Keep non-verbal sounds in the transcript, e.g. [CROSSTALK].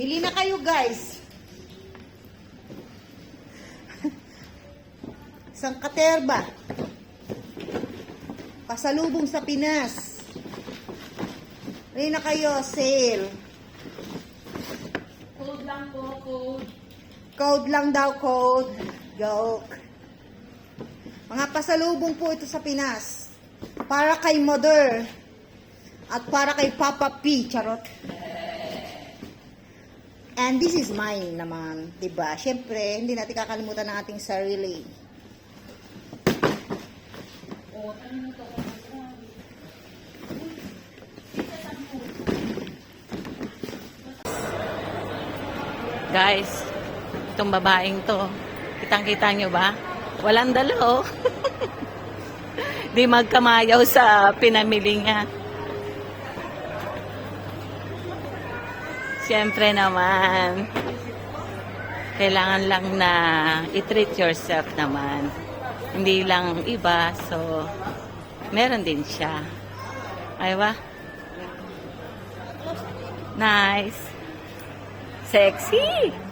Bili na kayo guys. [LAUGHS] Isang katerba. Pasalubong sa Pinas. Bili na kayo, sale. Code lang po, code. Code lang daw, code. Joke. Mga pasalubong po ito sa Pinas. Para kay Mother. At para kay Papa P. Charot. And this is mine naman. 'di ba? Siyempre, hindi natin kakalimutan ng ating sarili. Guys, itong babaeng to, kitang-kita nyo ba? Walang dala, oh. [LAUGHS] Di magkamayaw sa pinamili niya. Siyempre naman, kailangan lang na i-treat yourself naman. Hindi lang iba, so meron din siya. Ay ba? Nice. Sexy.